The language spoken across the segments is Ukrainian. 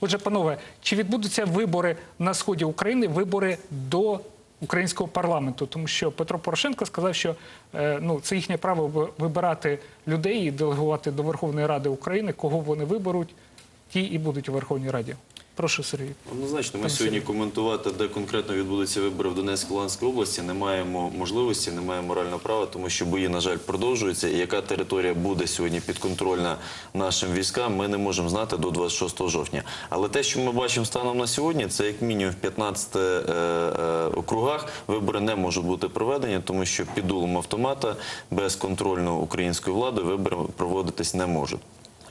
Отже, панове, чи відбудуться вибори на сході України, вибори до українського парламенту? Тому що Петро Порошенко сказав, що е, ну це їхнє право вибирати людей і делегувати до Верховної Ради України, кого вони виберуть, ті і будуть у Верховній Раді. Прошу, Сергій. Однозначно, ми сьогодні коментувати, де конкретно відбудуться вибори в Донецькій Луганській області, не маємо можливості, не маємо морального права, тому що бої, на жаль, продовжуються. І яка територія буде сьогодні підконтрольна нашим військам, ми не можемо знати до 26 жовтня. Але те, що ми бачимо станом на сьогодні, це як мінімум в 15 е, е, округах вибори не можуть бути проведені, тому що під дулом автомата без контрольну української влади вибори проводитись не можуть.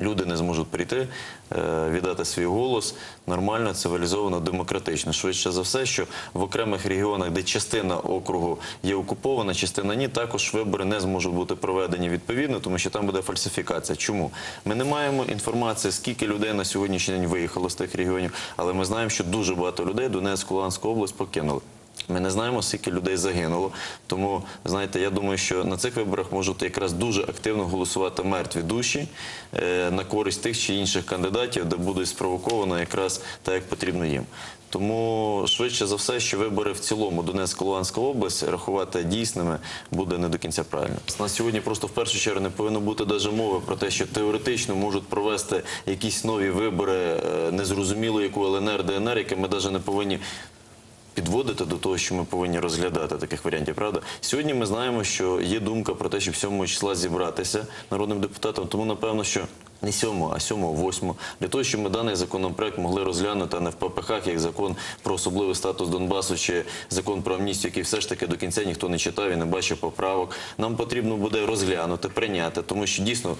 Люди не зможуть прийти, е, віддати свій голос нормально, цивілізовано, демократично. Швидше за все, що в окремих регіонах, де частина округу є окупована, частина ні, також вибори не зможуть бути проведені відповідно, тому що там буде фальсифікація. Чому ми не маємо інформації, скільки людей на сьогоднішній день виїхало з тих регіонів, але ми знаємо, що дуже багато людей Донецьку Луганську область покинули. Ми не знаємо, скільки людей загинуло. Тому, знаєте, я думаю, що на цих виборах можуть якраз дуже активно голосувати мертві душі е, на користь тих чи інших кандидатів, де буде спровоковано якраз так, як потрібно їм. Тому швидше за все, що вибори в цілому Донецька Луганська область рахувати дійсними буде не до кінця правильно. На сьогодні просто в першу чергу не повинно бути навіть мови про те, що теоретично можуть провести якісь нові вибори е, незрозуміло яку ЛНР, ДНР, яке ми навіть не повинні підводити до того, що ми повинні розглядати таких варіантів. Правда, сьогодні ми знаємо, що є думка про те, щоб 7 числа зібратися народним депутатом. Тому напевно, що не 7, а 7, 8, для того, щоб ми даний законопроект могли розглянути а не в ППХ, як закон про особливий статус Донбасу чи закон про амністію, який все ж таки до кінця ніхто не читав і не бачив поправок. Нам потрібно буде розглянути, прийняти, тому що дійсно.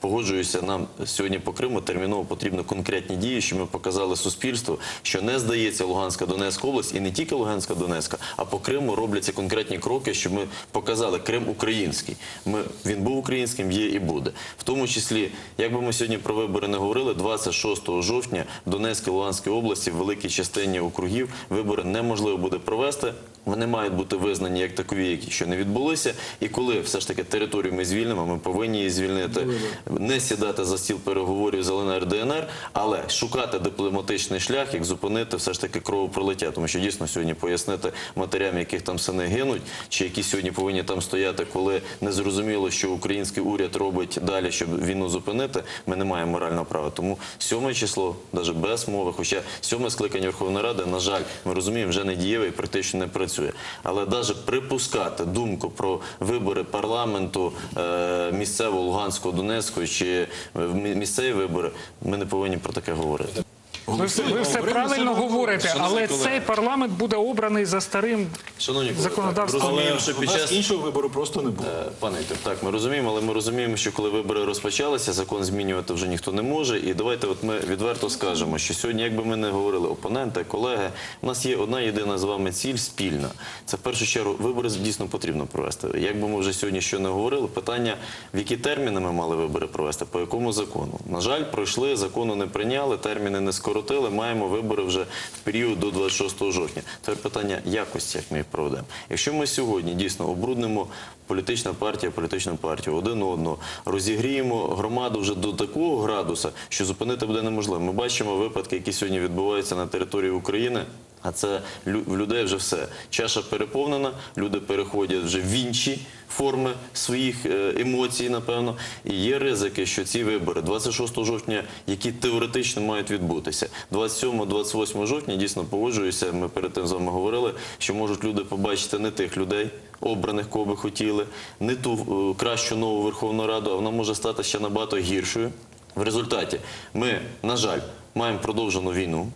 Погоджуюся, нам сьогодні по Криму терміново потрібні конкретні дії, що ми показали суспільству, що не здається Луганська Донецька область і не тільки Луганська Донецька, а по Криму робляться конкретні кроки, щоб ми показали Крим український. Ми він був українським, є і буде. В тому числі, як би ми сьогодні про вибори не говорили, 26 жовтня в Донецькій Луганській області в великій частині округів вибори неможливо буде провести. Вони мають бути визнані як такові, які ще не відбулися. І коли все ж таки територію ми звільнимо, ми повинні її звільнити, не сідати за стіл переговорів з ЛНР, ДНР, але шукати дипломатичний шлях, як зупинити все ж таки кровопролиття. Тому що дійсно сьогодні пояснити матерям, яких там сини гинуть, чи які сьогодні повинні там стояти, коли не зрозуміло, що український уряд робить далі, щоб війну зупинити, ми не маємо морального права. Тому сьоме число, навіть без мови, хоча сьоме скликання Верховної Ради, на жаль, ми розуміємо, вже не дієве і практично не працює. Але навіть припускати думку про вибори парламенту е, місцевого Луганського, Донецького чи е, місцеві вибори, ми не повинні про таке говорити. Ви все, ви все правильно говорите, але цей парламент буде обраний за старим Шановні колеги, законодавством. так, розуміємо, Але що у під нас час іншого вибору просто не було. Е, Пане Віктор, так ми розуміємо, але ми розуміємо, що коли вибори розпочалися, закон змінювати вже ніхто не може. І давайте, от ми відверто скажемо, що сьогодні, як би ми не говорили, опоненти, колеги, у нас є одна єдина з вами ціль спільна. Це в першу чергу вибори дійсно потрібно провести. Як би ми вже сьогодні що не говорили, питання, в які терміни ми мали вибори провести, по якому закону. На жаль, пройшли, закону не прийняли, терміни не скоротили. Маємо вибори вже в період до 26 жовтня. Тепер питання якості, як ми їх проведемо. Якщо ми сьогодні дійсно обруднимо політична партія, політичну партію один одного, розігріємо громаду вже до такого градуса, що зупинити буде неможливо. Ми бачимо випадки, які сьогодні відбуваються на території України. А це в людей вже все. Чаша переповнена, люди переходять вже в інші форми своїх е, емоцій, напевно. І є ризики, що ці вибори 26 жовтня, які теоретично мають відбутися, 27-28 жовтня дійсно погоджуюся. Ми перед тим з вами говорили, що можуть люди побачити не тих людей, обраних, кого би хотіли, не ту е, кращу нову Верховну Раду, а вона може стати ще набагато гіршою. В результаті ми, на жаль, маємо продовжену війну.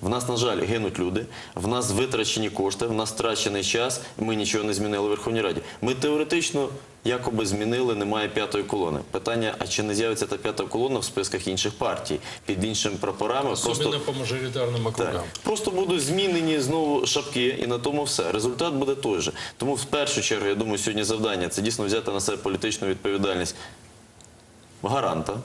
В нас, на жаль, гинуть люди, в нас витрачені кошти, в нас втрачений час, ми нічого не змінили в Верховній Раді. Ми теоретично якоби змінили, немає п'ятої колони. Питання, а чи не з'явиться та п'ята колона в списках інших партій під іншими прапорами? Особенно по мажоритарным округам. Так. Просто будуть змінені знову шапки, і на тому все. Результат буде той же. Тому в першу чергу, я думаю, сьогодні завдання це дійсно взяти на себе політичну відповідальність гаранта.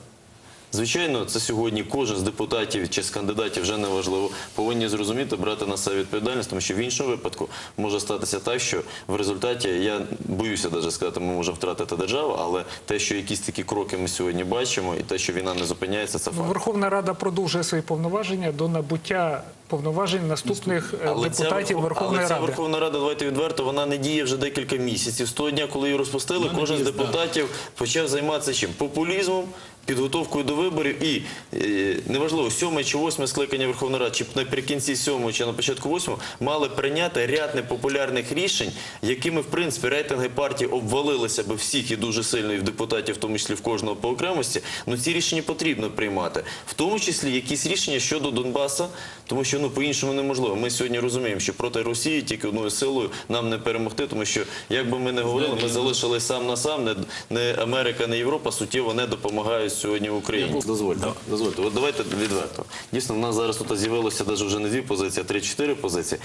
Звичайно, це сьогодні кожен з депутатів чи з кандидатів вже не важливо, повинні зрозуміти, брати на себе відповідальність, тому що в іншому випадку може статися так, що в результаті я боюся навіть сказати, ми можемо втратити державу, але те, що якісь такі кроки ми сьогодні бачимо, і те, що війна не зупиняється, це факт. Верховна Рада продовжує свої повноваження до набуття повноважень наступних Але депутатів Верхов- Верховної але ця Ради. Верховна Рада, давайте відверто, вона не діє вже декілька місяців. З того дня, коли її розпустили, Вона кожен з депутатів почав займатися чим? Популізмом, підготовкою до виборів і е, неважливо, сьоме чи восьме скликання Верховної Ради, чи наприкінці сьомого, чи на початку восьмого, мали прийняти ряд непопулярних рішень, якими, в принципі, рейтинги партії обвалилися би всіх і дуже сильно, і в депутатів, в тому числі в кожного по окремості. Ну ці рішення потрібно приймати, в тому числі якісь рішення щодо Донбаса, тому що ну по-іншому неможливо. Ми сьогодні розуміємо, що проти Росії тільки одною силою нам не перемогти, тому що як би ми не говорили, ми залишились сам на сам. Не Америка, не Європа суттєво не допомагають сьогодні в Україні. Дозвольте, дозвольте. От давайте відверто. Дійсно, в нас зараз тут з'явилося навіть вже не дві позиції, а три-чотири позиції.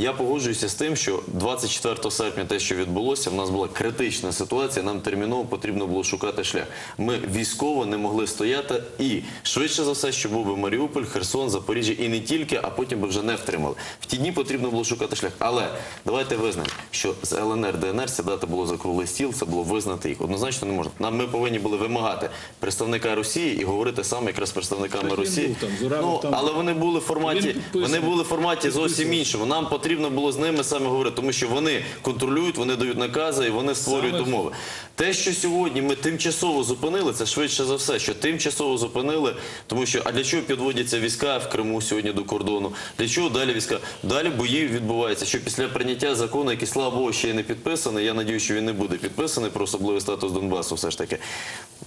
Я погоджуюся з тим, що 24 серпня те, що відбулося, в нас була критична ситуація. Нам терміново потрібно було шукати шлях. Ми військово не могли стояти і швидше за все, що був би Маріуполь, Херсон, Запоріжжя і не тільки, а потім би вже не втримали. В ті дні потрібно було шукати шлях. Але давайте визнаємо, що з ЛНР, ДНР сідати було за круглий стіл, це було визнати їх. Однозначно не можна. Нам ми повинні були вимагати представника Росії і говорити саме якраз з представниками Так Росії. був там, Зуравов ну там. але вони були в форматі, вони були в форматі зовсім іншому. Нам потрібно було з ними саме говорити, тому що вони контролюють, вони дають накази і вони створюють умови. Те, що сьогодні ми тимчасово зупинили, це швидше за все, що тимчасово зупинили, тому що а для чого підводяться війська в Криму сьогодні до кордону? Для чого далі війська? Далі бої відбуваються. Що після прийняття закону, який слава Богу, ще й не підписаний. Я надію, що він не буде підписаний про особливий статус Донбасу. Все ж таки,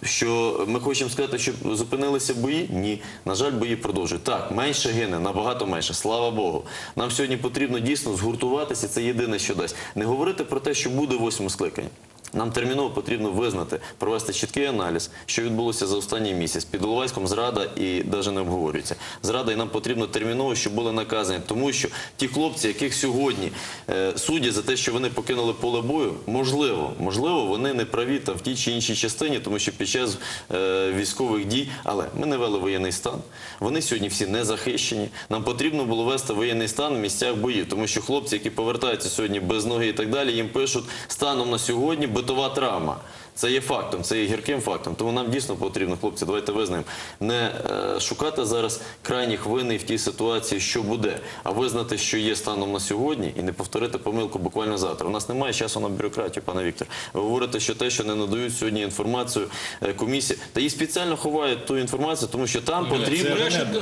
що ми хочемо сказати, що зупинилися бої? Ні. На жаль, бої продовжують. Так, менше гине, набагато менше. Слава Богу. Нам сьогодні потрібно дійсно згуртуватися. Це єдине, що дасть. Не говорити про те, що буде восьме скликання. Нам терміново потрібно визнати, провести чіткий аналіз, що відбулося за останній місяць. Під Іловайськом зрада і навіть не обговорюється. Зрада, і нам потрібно терміново, щоб були наказані. Тому що ті хлопці, яких сьогодні е, судять за те, що вони покинули поле бою, можливо, можливо, вони не праві там в тій чи іншій частині, тому що під час е, військових дій, але ми не вели воєнний стан. Вони сьогодні всі не захищені. Нам потрібно було вести воєнний стан в місцях боїв, тому що хлопці, які повертаються сьогодні без ноги і так далі, їм пишуть станом на сьогодні битова травма. Це є фактом, це є гірким фактом. Тому нам дійсно потрібно, хлопці, давайте визнаємо, не е, шукати зараз крайніх винний в тій ситуації, що буде, а визнати, що є станом на сьогодні, і не повторити помилку буквально завтра. У нас немає часу на бюрократію, пане Віктор. Ви говорите, що те, що не надають сьогодні інформацію е, комісії, та її спеціально ховають ту інформацію, тому що там потрібно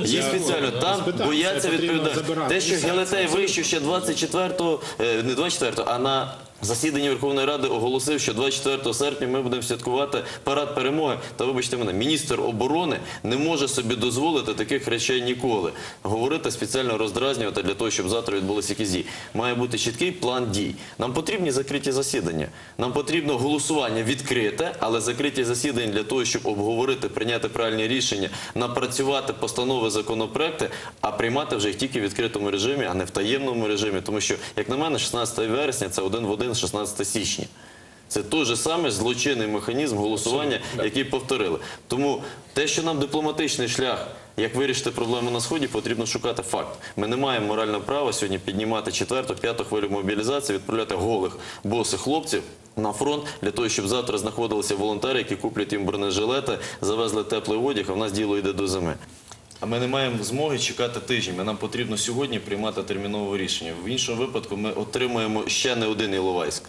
її спеціально там бояться відповідати. Те, що Гелетей вийшов ще 24-го, е, не 24-го, а на засіданні Верховної Ради оголосив, що 24 серпня ми будемо святкувати парад перемоги. Та вибачте мене, міністр оборони не може собі дозволити таких речей ніколи. Говорити спеціально роздразнювати для того, щоб завтра відбулися якісь дії. Має бути чіткий план дій. Нам потрібні закриті засідання. Нам потрібно голосування відкрите, але закриті засідання для того, щоб обговорити, прийняти правильні рішення, напрацювати постанови, законопроекти, а приймати вже їх тільки в відкритому режимі, а не в таємному режимі. Тому що, як на мене, 16 вересня це один в один з 16 січня. Це той же самий злочинний механізм голосування, який повторили. Тому те, що нам дипломатичний шлях, як вирішити проблему на сході, потрібно шукати факт. Ми не маємо морального права сьогодні піднімати четверту, п'яту хвилю мобілізації, відправляти голих босих хлопців. На фронт для того, щоб завтра знаходилися волонтери, які куплять їм бронежилети, завезли теплий одяг, а в нас діло йде до зими. А ми не маємо змоги чекати тижнями. Нам потрібно сьогодні приймати термінове рішення. В іншому випадку ми отримаємо ще не один Іловайськ.